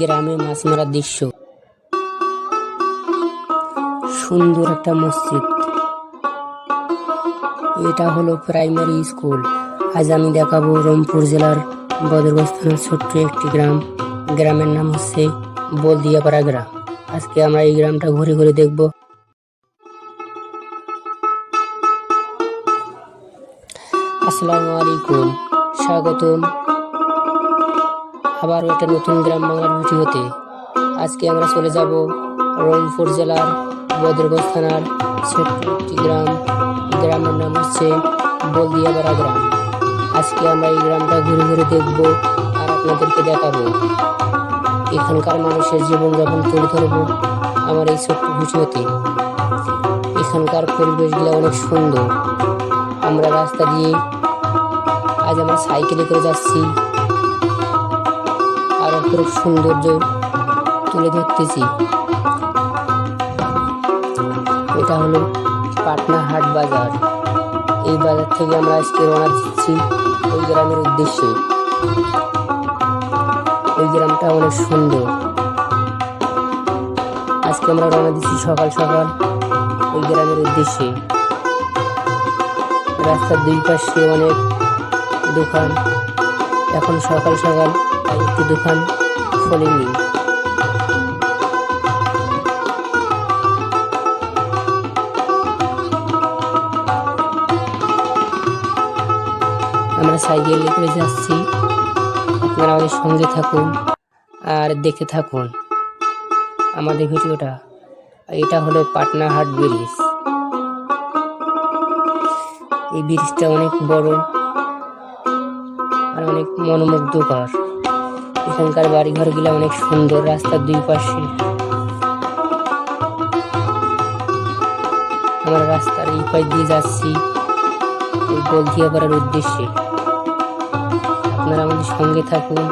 গ্রামে মাছ মারার দৃশ্য। সুন্দর একটা মসজিদ। এটা হলো প্রাইমারি স্কুল আজ আমি দেখাবো রংপুর জেলার বদরগঞ্জ থানার ছোট্ট একটি গ্রাম। গ্রামের নাম হচ্ছে বলদিয়াপাড়া গ্রাম। আজকে আমরা এই গ্রামটা ঘুরে ঘুরে দেখব। আসসালামু আলাইকুম, স্বাগতম। আবার একটা নতুন গ্রাম বাংলার রুটি হতে। আজকে আমরা চলে যাব রংপুর জেলার বদরগঞ্জ থানার একটি গ্রাম। গ্রামের নাম হচ্ছে বলদিয়াপাড়া গ্রাম। আজকে আমরা এই গ্রামটা ঘুরে ঘুরে দেখব আর আপনাদেরকে দেখাবো। এখানকার মানুষের জীবনযাপন তুলে ধরবো আমার এই ছোট্ট ভিডিওতে এখানকার পরিবেশগুলো অনেক সুন্দর। আমরা রাস্তা দিয়ে আজ আমরা সাইকেলে করে যাচ্ছি। অপরূপ সৌন্দর্য তুলে ধরতেছি। এটা হলো পাটনা হাট বাজার। এই বাজার থেকে আমরা আজকে রওনা দিচ্ছি ওই গ্রামের উদ্দেশ্যে। ওই গ্রামটা অনেক সুন্দর। আজকে আমরা রওনা দিচ্ছি সকাল সকাল ওই গ্রামের উদ্দেশ্যে। রাস্তার দুই পাশে অনেক দোকান। এখন সকাল সকাল একটি দোকান। খোলেনি আমরা সাইকেলে করে যাচ্ছি। আপনারা আমাদের সঙ্গে থাকুন আর দেখতে থাকুন আমাদের ভিডিওটা। এটা হলো পাটনা হাট ব্রিজ। এই ব্রিজটা অনেক বড় আর অনেক মনোমুগ্ধকর। এখানকার বাড়িঘরগুলো অনেক সুন্দর, রাস্তার দুই পাশে। আমরা রাস্তার এই পাশ দিয়ে যাচ্ছি বলদিয়া করার উদ্দেশ্যে। আপনারা আমাদের সঙ্গে থাকুন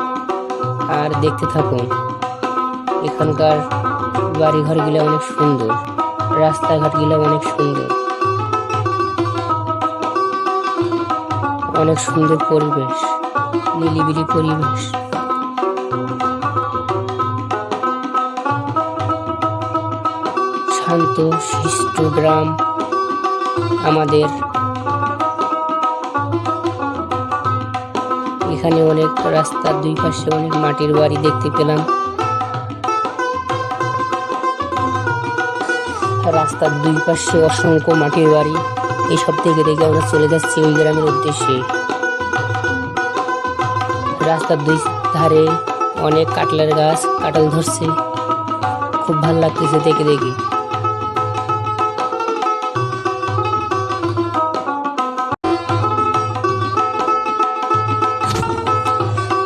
আর দেখতে থাকুন। এখানকার বাড়িঘরগুলো অনেক সুন্দর, রাস্তাঘাটগুলো অনেক সুন্দর। অনেক সুন্দর পরিবেশ নিলিবিলি পরিবেশ। শান্ত শিষ্ট গ্রাম আমাদের। এখানে অনেক রাস্তার দুই পাশে অনেক মাটির বাড়ি দেখতে পেলাম। রাস্তার দুই পাশে অসংখ্য মাটির বাড়ি। এইসব থেকে দেখে আমরা চলে যাচ্ছি ওই গ্রামের উদ্দেশ্যে। রাস্তার দুই ধারে অনেক কাটলার গাছ কাটাল ধরছে। খুব ভালো লাগতেছে দেখে দেখে।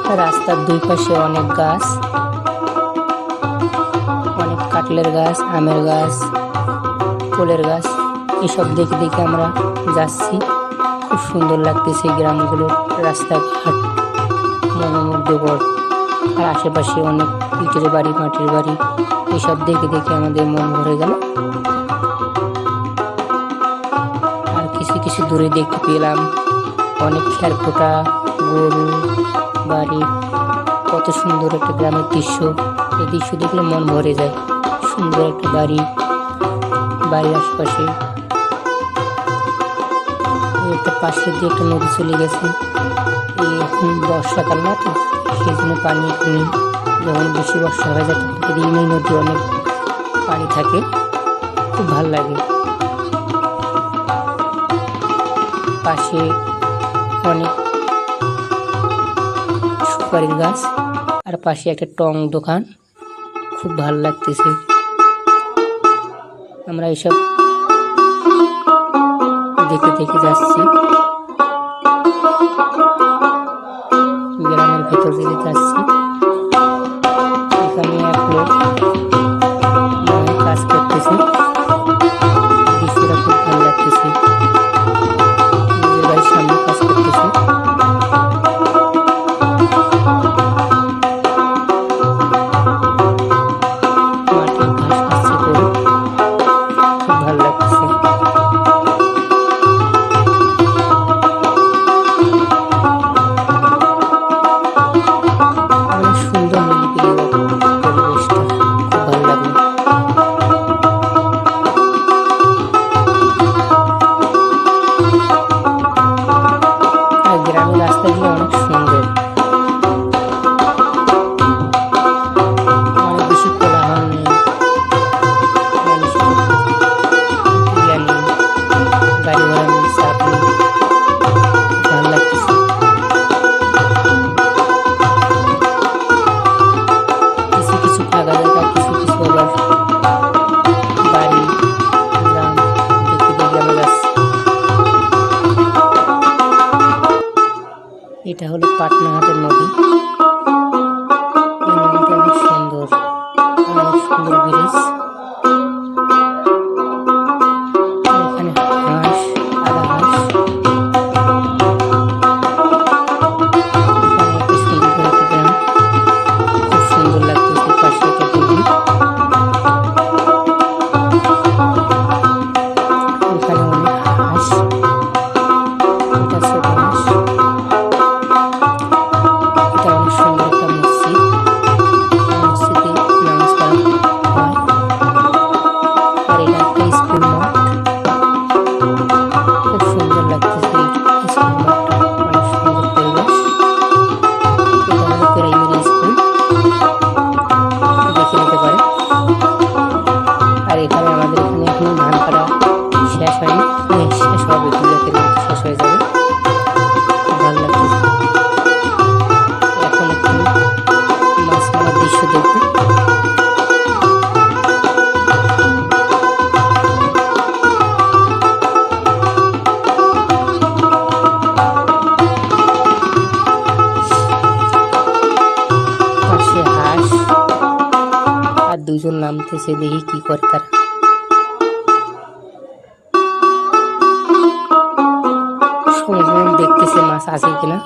রাস্তার দুই পাশে অনেক গাছ। অনেক কাটলের গাছ, আমের গাছ, ফুলের গাছ। এসব দেখে দেখে আমরা যাচ্ছি। খুব সুন্দর লাগতেছে গ্রামগুলোর রাস্তাঘাট। মনোমুগ্ধকর। আর আশেপাশে অনেক ইটের বাড়ি, মাটির বাড়ি। এসব দেখে দেখে আমাদের মন ভরে গেল। আর কিছু কিছু দূরে দেখতে পেলাম। অনেক খেরখোটা, গরু বাড়ি। কত সুন্দর একটা গ্রামের দৃশ্য। এই দৃশ্য দেখলে মন ভরে যায়। সুন্দর একটা বাড়ি। বাড়ির আশেপাশে। একটা পাশে দিয়ে একটা নদী চলে গেছে। এখন বর্ষাকাল না তো, সেই জন্য পানি নেই। যখন বেশি বর্ষা হয়ে যায়, তখন এই নদী অনেক পানি থাকে। খুব ভালো লাগে। পাশে অনেক সুপারির গাছ। আর পাশে একটা টং দোকান। খুব ভালো লাগতেছে। আমরা এসব দেখে দেখে যাচ্ছি। গ্রামের ভেতর দিকে যাচ্ছি। এটা হলো পাটনাঘাটের নদী। দুজন নামতেছে দেখি কি করে তারা। দেখতেছে মাছ আছে কিনা।